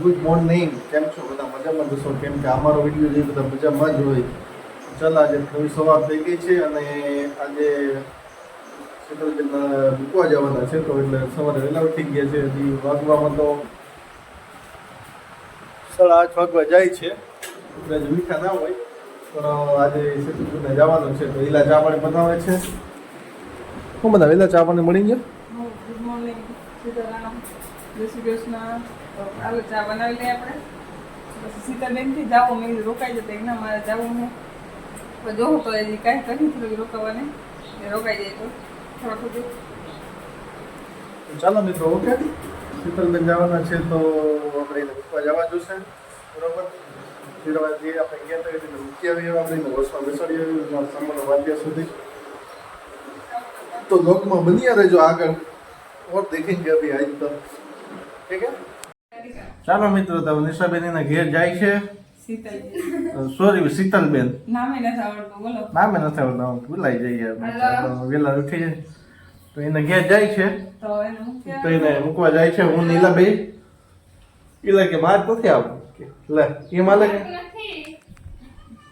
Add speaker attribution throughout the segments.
Speaker 1: Good morning કેમ છો બધા મજામાં? જશો કેમ કે અમારો વીડિયો જે બધા મજામાં જ હોય. ચાલ આજે થોડી સવાર થઈ ગઈ છે અને આજે શીતલબેન મૂકવા જવાના છે તો એટલે સવારે વહેલા ઉઠી ગયા છે. હજી વાગવામાં તો સાડા આઠ વાગવા જાય છે. એટલે જ મીઠા ના હોય, પણ આજે શીતલબેનને જવાનું છે તો વહેલા ચા પાણી બનાવે છે. શું બધા વહેલા ચા પાણી મળી ગયા?
Speaker 2: ગુડ મોર્નિંગ જય શ્રી કૃષ્ણ. તો હાલો ચા બનાવી લઈએ આપણે. પછી સીતાબેનથી જાઓ મેં રોકાઈ જતા એના મારે જવું હું તો જોવો તો હજી કાંઈ કરી થોડું રોકાવાની. એ રોકાઈ જાય તો. થોડું થોડું
Speaker 1: ચાલો મિત્રો, ઓકે? શીતલબેન જવાના છે તો આપણે એને મૂકવા જવા જોશે. બરોબર? ફિરવાથી આપણે ગયા હતા એટલે મૂકી આવીએ આપણે એને વર્ષમાં બેસાડી આવીએ સામાન્ય વાગ્યા સુધી. તો લોકમાં બની રહેજો આગળ. ઓર દેખેંગે અભી આજ તો. ઠીક હે ચાલો મિત્રો તમે નિશાબેન એના ઘેર જાય છે. સોરી શીતલબેન.
Speaker 2: નામે નથી આવડતું બોલો.
Speaker 1: નામે નથી આવડતું ભૂલાઈ જઈએ વેલા ઉઠી જાય. તો એને ઘેર જાય છે.
Speaker 2: તો એને
Speaker 1: મૂકવા જાય છે. હું નીલાભાઈ ઈલા કે માર નથી આવું કે લે એ માલે કે?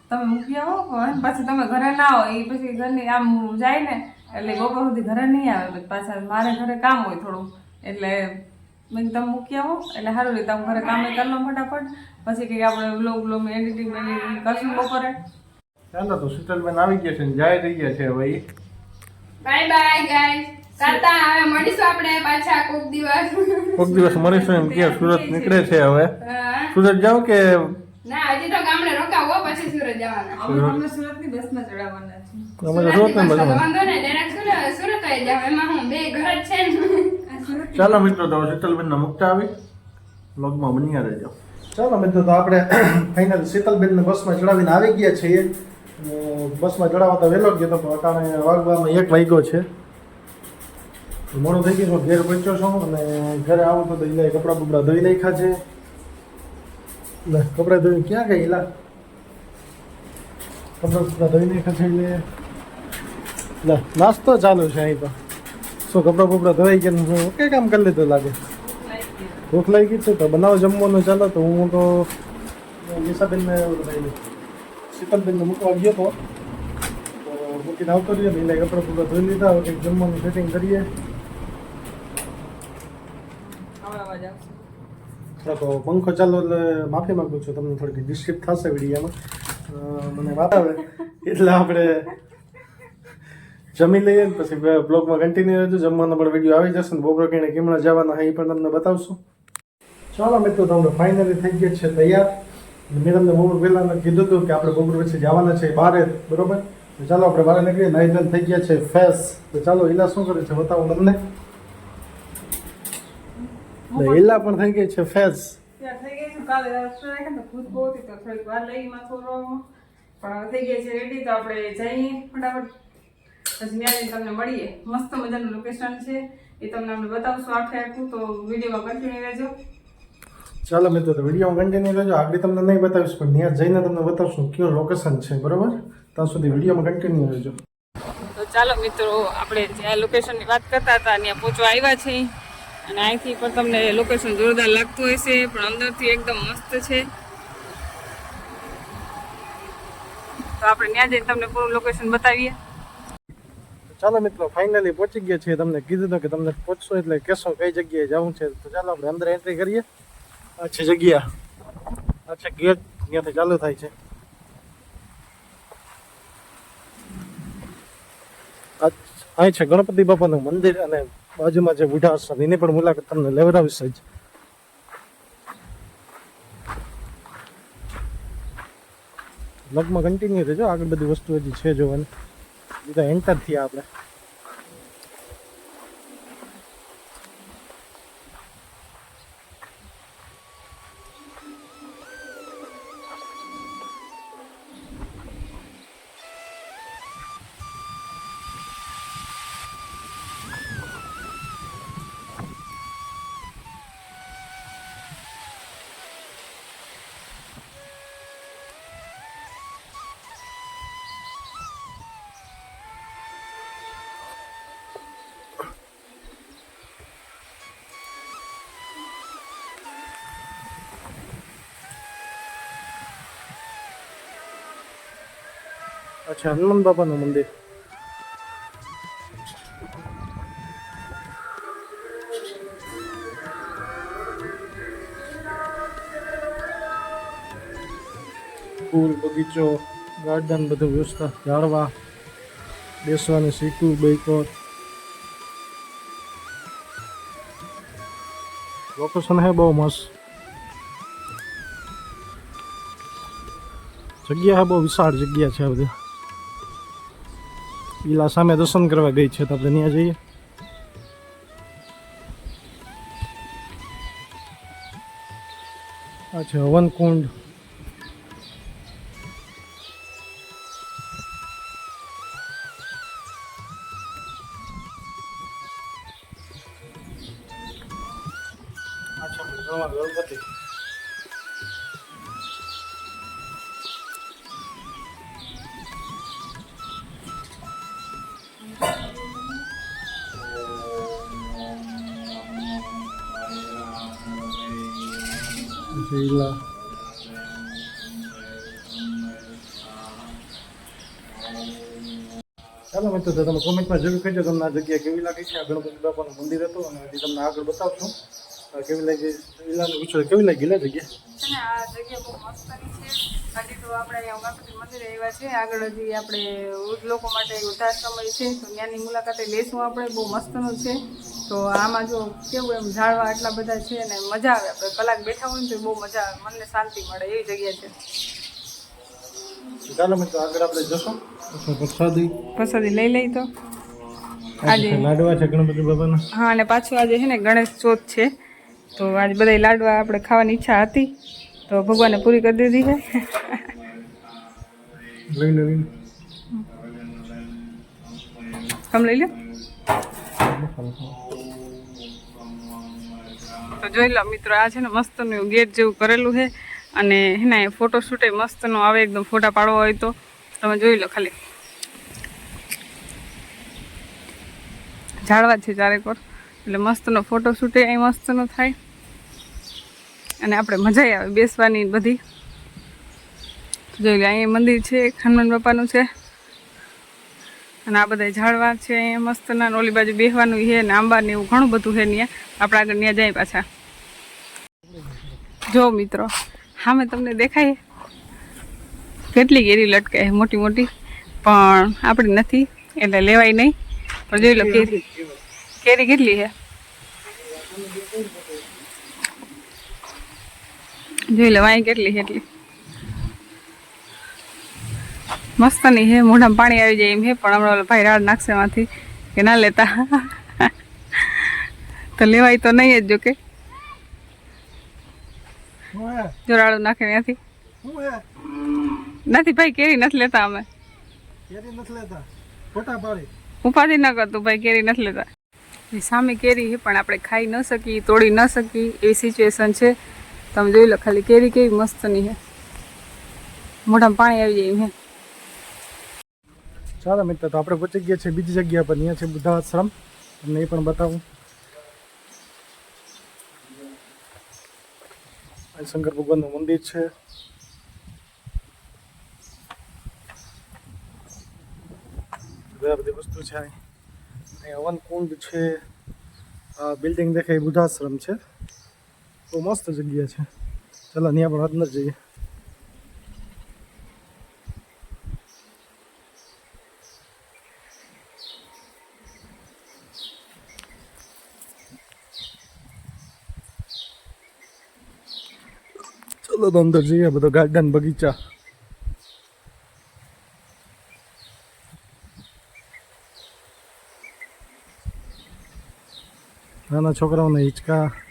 Speaker 2: તમે મૂકી આવો પણ પછી તમે ઘરે ના આવો એ પછી ઘરની આમ જાય ને એટલે બપોર સુધી ઘરે નહીં આવે પાછા મારે ઘરે કામ હોય થોડું એટલે મેં તમે મૂકી આવો. એટલે સારું રીતે હું ઘરે કામે કરી લઉં ફટાફટ. પછી કંઈક આપણે વ્લોગ વ્લોગ એડિટિંગ એડિટિંગ કરશું બપોરે.
Speaker 1: ચાલો તો શીતલબેન આવી ગયા છે ને જાય રહી ગયા છે હવે
Speaker 3: બાય બાય ગાઈસ કાતા હવે મળીશું આપણે પાછા કોક દિવસ.
Speaker 1: કોક દિવસ મળીશું એમ કે સુરત નીકળે છે હવે. સુરત જાવ કે
Speaker 3: ના હજી તો ગામડે રોકાવો પછી સુરત જવાના.
Speaker 2: અમે સુરતની બસમાં ચડાવવાના છે
Speaker 1: અમે
Speaker 3: સુરતની
Speaker 1: બસમાં.
Speaker 3: વાંધો નહીં ડાયરેક્ટ સુરત સુરત આવી જાવ એમાં હું બે ઘર જ છે ને.
Speaker 1: ચાલો મિત્રો, તો શીતલબેન ના મુકતા આવી. લોગમાં બન્યા રહેજો. ચાલો મિત્રો, તો આપણે ફાઇનલ શીતલબેન બસમાં ચડાવીને આવી ગયા છીએ. બસમાં ચડાવવા તો વહેલો ગયો તો પણ અટાણે વાગવામાં એક વાગ્યો છે. મોડું થઈ ગયું ઘેર પહોંચ્યો છું અને ઘરે આવું તો ઈલા કપડાં બપડા ધોઈ નાખ્યા છે. ને કપડાં ધોઈ ક્યાં ગઈ ઈલા? કપડાં બપડા ધોઈ નાખ્યા છે એટલે. નાસ્તો ચાલુ છે અહીં તો. શું કપડાં બપડા ધોઈ ગયા શું કઈ કામ કરી લીધું લાગે. ભૂખ લાગી ગઈ છે તો બનાવો જમવાનું ચાલો તો હું તો નિશાબેનને શીતલબેનને મૂકવા ગયો હતો તો મૂકીને આવતો રહ્યો ને એટલે કપડાં બપડા ધોઈ લીધા હવે કંઈક જમવાનું સેટિંગ કરીએ. હા, તો પંખો ચાલો એટલે માફી માગું છું તમને થોડીક ડિસ્ટર્બ થશે વિડીયામાં. મને વાત આવે એટલે આપણે જમી લઈએ ને પછી બ્લોગમાં કન્ટિન્યુ રહેજો. જમવાનો પણ વીડિયો આવી જશે ને બપોર કઈને કેમણા જવાના હા એ પણ તમને બતાવશું. ચાલો મિત્રો તમને ફાઇનલી થઈ ગયા છે તૈયાર. મેં તમને બપોર પહેલાં કીધું હતું કે આપણે બપોર પછી જવાના છે બહાર બરોબર? તો ચાલો આપણે બહાર નીકળીએ. નાઈ થઈ ગયા છે ફેસ. તો ચાલો ઈલા શું કરે છે? બતાવો તમને. ઈલા પણ થઈ ગઈ છે ફેસ.
Speaker 2: પણ થઈ ગઈ છે રેડી તો આપણે જઈએ ફટાફટ. પછી ત્યાં તમને મળીએ. મસ્ત મજાનું લોકેશન છે. એ તમને અમે બતાવશું આખે આખું. તો વિડીયોમાં કન્ટિન્યુ રહેજો.
Speaker 1: ચાલો મિત્રો તો વિડીયોમાં કન્ટિન્યુ રહેજો. આગળ તમને નહીં બતાવીશ પણ ત્યાં જઈને તમને બતાવશું કયું લોકેશન છે બરોબર? ત્યાં સુધી વિડીયોમાં કન્ટિન્યુ રહેજો.
Speaker 2: તો ચાલો મિત્રો આપણે જ્યાં લોકેશનની વાત કરતા હતા ત્યાં પહોંચવા આવ્યા છીએ અને અહીંથી પણ તમને લોકેશન જોરદાર લાગતું હશે પણ અંદરથી એકદમ મસ્ત છે. તો આપણે ત્યાં જઈને તમને પૂરું લોકેશન બતાવીએ.
Speaker 1: ચાલો મિત્રો ફાઇનલી પહોંચી ગયા છીએ. તમને કીધું કે તમને પહોંચશો એટલે કહેશો કઈ જગ્યાએ જવું છે. તો ચાલો, આપણે અંદર એન્ટ્રી કરીએ. આ જગ્યા. આ ગેટ ત્યાંથી ચાલુ થાય છે. અહીં છે ગણપતિ બાપાનું મંદિર અને બાજુમાં જે બુઢા આશ્રમ એની પણ મુલાકાત તમને લેવડાવીશ જ. લગમાં કન્ટિન્યુ રહેજો આગળ બધી વસ્તુ હજી છે જોવાની. બીજા એન્ટર થયા આપણે. હનુમાન બાપાનું મંદિર ફૂલ બગીચો ગાર્ડન બધું વ્યવસ્થા. ઝાડવા બેસવાની સીટું બેકોર લોકેશન હે બહુ મસ્ત. જગ્યા હે બહુ વિશાળ જગ્યા છે આ બધી. પેલા સામે દર્શન કરવા ગઈ છે તો આપણે ત્યાં જઈએ. આ છે હવનકુંડ. શીલા ચાલો મિત્રો તો તમે કોમેન્ટમાં જરૂર કહેજો તમને આ જગ્યા કેવી લાગે છે? આ ગણપતિ બાપાનું મંદિર હતું અને હજી તમને આગળ બતાવશું. કેવી લાગી? શીલાને પૂછો કેવી લાગી લે જગ્યા
Speaker 2: આ જગ્યા બહુ મસ્ત છે. હજી તો આપણે અહીંયા ગણપતિ મંદિરે આવ્યા છે આગળ હજી આપણે વૃદ્ધ લોકો માટે વૃદ્ધાશ્રમ છે. તો ત્યાંની મુલાકાતે લેશું આપણે. બહુ મસ્તનું છે. તો આમાં જો કેવું એમ ઝાડવા આટલા બધા છે અને મજા આવે. આપણે કલાક બેઠા હોય ને તો બહુ મજા આવે. મનને શાંતિ મળે એવી જગ્યા છે.
Speaker 1: ચાલો મિત્રો આગળ આપણે જશું. પ્રસાદી.
Speaker 2: પ્રસાદી લઈ લઈ તો. આજે
Speaker 1: લાડવા છે ગણપતિ બાપાના.
Speaker 2: હા અને પાછું આજે છે ને ગણેશ ચોથ છે. તો આજે બધા લાડવા આપણે ખાવાની ઈચ્છા હતી. તો ભગવાને પૂરી કરી દીધી છે.
Speaker 1: લઈ લેવી
Speaker 2: તમે લઈ લો. તો જોઈ લો મિત્રો આ છે ને મસ્તનું ગેટ જેવું કરેલું છે. અને એના ફોટો શૂટે મસ્તનો આવે એકદમ ફોટા પાડવા હોય તો. તમે જોઈ લો ખાલી. ઝાડવા છે ચારેક વાર એટલે મસ્તનો ફોટો શૂટે અહીં મસ્તનો થાય. અને આપણે મજા આવે બેસવાની બધી. જોઈ લો અહીંયા મંદિર છે, હનુમાન બાપાનું છે. અને આ બધા ઝાડવા છે, અહીંયા મસ્ત ના ઓલી બાજુ બેસવાનું છે ને આંબા ને એવું ઘણું બધું છે ત્યાં આપણે આગળ ત્યાં જાય પાછા. જો મિત્રો હા મેં તમને દેખાય કેટલી કેરી લટકાય મોટી મોટી. પણ આપણી નથી, એટલે લેવાય નહીં. પણ જોઈ લો, કેરી કેરી કેટલી છે? જોઈ લો વાંઈ કેટલી મસ્ત નહીં હે મોઢામાં પાણી આવી જાય એમ હે પણ હમણાં ભાઈ રાડ નાખશે એમાંથી, કે ના લેતા. તો લેવાય તો નહીં જ જો કે.
Speaker 1: હું
Speaker 2: જો રાડું નાખે ત્યાંથી. નથી ભાઈ, કેરી નથી લેતા અમે. ઉપાધિ ન કરતું ભાઈ, કેરી નથી લેતા. સામે કેરી હે પણ આપણે ખાઈ ન શકીએ, તોડી ન શકીએ, એવી સિચ્યુએશન છે. તમે જોઈ લો ખાલી કેરી કેવી મસ્તની છે. મોઢામાં પાણી આવી જાય એમ હે
Speaker 1: ચાલો મિત્ર, તો આપણે પહોંચી ગયા છે બીજી જગ્યા પર. અહીંયા છે બુદ્ધા આશ્રમ તમને એ પણ બતાવું. શંકર ભગવાનનું મંદિર છે. બધા બધી વસ્તુ છે. અહીં હવન કુંડ છે. આ બિલ્ડિંગ દેખાય બુદ્ધાશ્રમ છે. બહુ મસ્ત જગ્યા છે. ચાલો, ત્યાં પણ અંદર જઈએ. ચલો, તો અંદર જઈએ બધો ગાર્ડન બગીચા. નાના છોકરાઓને હિંચકા.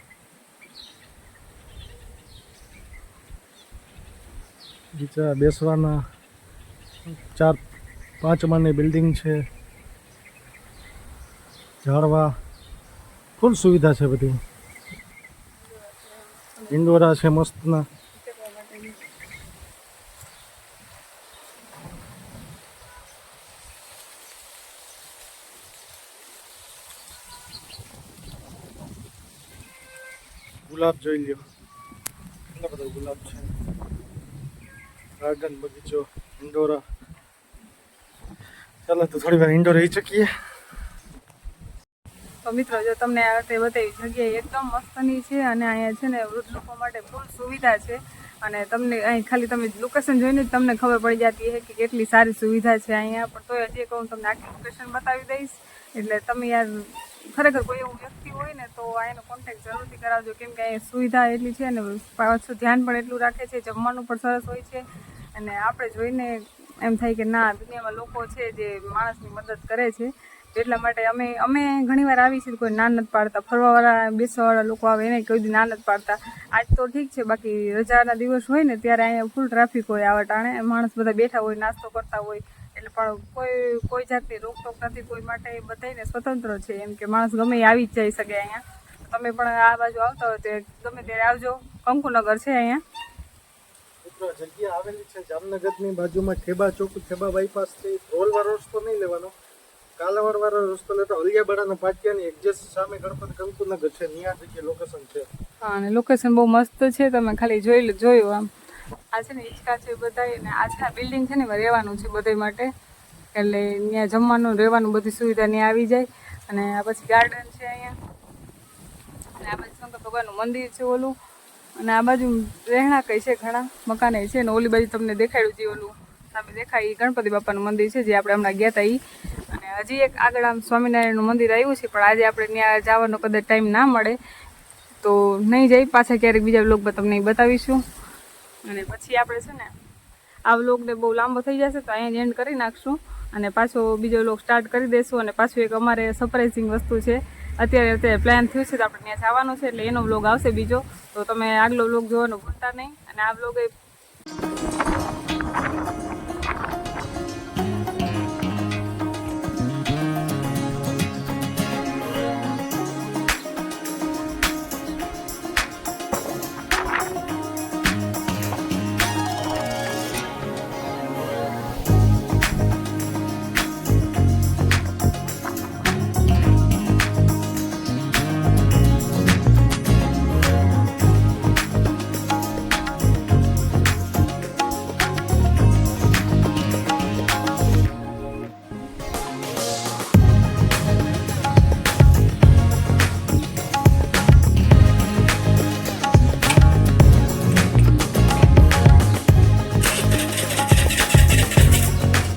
Speaker 1: બગીચા બેસવાના ચાર, પાંચ માળની બિલ્ડિંગ છે. ઝાડવા ફૂલ સુવિધા છે બધી. ઇન્ડોરા છે મસ્તના. ગુલાબ જોઈ લ્યો. કેટલા બધા ગુલાબ છે? ગાર્ડન બગીચો ઇન્ડોરા ચાલો તો થોડી વાર ઇન્ડોર રહી શકીએ.
Speaker 2: તો મિત્રો, જો તમને આ વખતે બતાવી જગ્યા એકદમ મસ્તની છે અને અહીંયા છે ને વૃદ્ધ લોકો માટે ફૂલ સુવિધા છે. અને તમને અહીં ખાલી તમે લોકેશન જોઈને જ તમને ખબર પડી જતી હે કે કેટલી સારી સુવિધા છે અહીંયા. પણ તોય હજી કહું તમને આખી લોકેશન બતાવી દઈશ. એટલે તમે યાર ખરેખર કોઈ એવું વ્યક્તિ હોય ને તો અહીંનો કોન્ટેક્ટ જરૂરથી કરાવજો. કેમ કે અહીંયા સુવિધા એટલી છે ને, પાછું ધ્યાન પણ એટલું રાખે છે, જમવાનું પણ સરસ હોય છે. અને આપણે જોઈને એમ થાય કે ના, દુનિયામાં લોકો છે જે માણસની મદદ કરે છે. એટલા માટે અમે અમે ઘણીવાર આવી છીએ કોઈ ના નથી પાડતા. ફરવાવાળા, બેસવાવાળા લોકો આવે, એને કોઈ દી ના નથી પાડતા. આજ તો ઠીક છે, બાકી રજાના દિવસ હોય ને, ત્યારે અહીંયા ફૂલ ટ્રાફિક હોય, આવા ટાણે. માણસ બધા બેઠા હોય, નાસ્તો કરતા હોય. એટલે પણ કોઈ કોઈ જાતની રોકટોક નથી કોઈ માટે બધાને સ્વતંત્ર છે. એમ કે માણસ ગમે આવી જ જઈ શકે અહીંયા. તમે પણ આ બાજુ આવતા હોય તો ગમે ત્યારે આવજો. કંકુનગર છે અહીંયા.
Speaker 1: જગ્યા આવેલી છે જામનગરની બાજુમાં ઠેબા ચોક ઠેબા બાયપાસ ધ્રોલવાળો રસ્તો નહીં લેવાનો. કાલાવડ વાળો રસ્તો લેતો અલિયાબાડાના પાટિયાની એક્ઝેક્ટ સામે ગણપતિ કંકુનગર છે. ત્યાં જગ્યાએ લોકેશન છે.
Speaker 2: હા અને લોકેશન બહુ મસ્ત છે. તમે ખાલી જોઈ જોયું આમ. આ છે ને હિંચકા છે બધા અને આ છે બિલ્ડિંગ છે ને એમાં રહેવાનું છે બધા માટે. એટલે ત્યાં જમવાનું, રહેવાનું બધી સુવિધા ત્યાં આવી જાય. અને આ પછી ગાર્ડન છે અહીંયા. અને આ બાજુ શંકર ભગવાનનું મંદિર છે ઓલું. અને આ બાજુ રહેણાંક છે ઘણા? મકાને છે ને ઓલી બાજુ તમને દેખાડ્યું છે ઓલું. સામે દેખાય એ ગણપતિ બાપાનું મંદિર છે, જે આપણે હમણાં ગયા હતા એ અને હજી એક આગળ આમ સ્વામિનારાયણનું મંદિર આવ્યું છે, પણ આજે આપણે ત્યાં જવાનો કદાચ ટાઈમ ના મળે. તો નહીં જઈ પાછા ક્યારેક બીજા વ્લોગમાં તમને એ બતાવીશું. અને પછી આપણે છે ને, આ વ્લોગને બહુ લાંબો થઈ જશે તો અહીંયા એન્ડ કરી નાખશું અને પાછો બીજો વ્લોગ સ્ટાર્ટ કરી દઈશું અને પાછું એક અમારે સરપ્રાઇઝિંગ વસ્તુ છે. અત્યારે અત્યારે પ્લાન થયું છે તો આપણે ત્યાં જવાનું છે એટલે એનો વ્લોગ આવશે બીજો. તો તમે આગલો વ્લોગ જોવાનું ભૂલતા નહીં અને આ વ્લોગ એ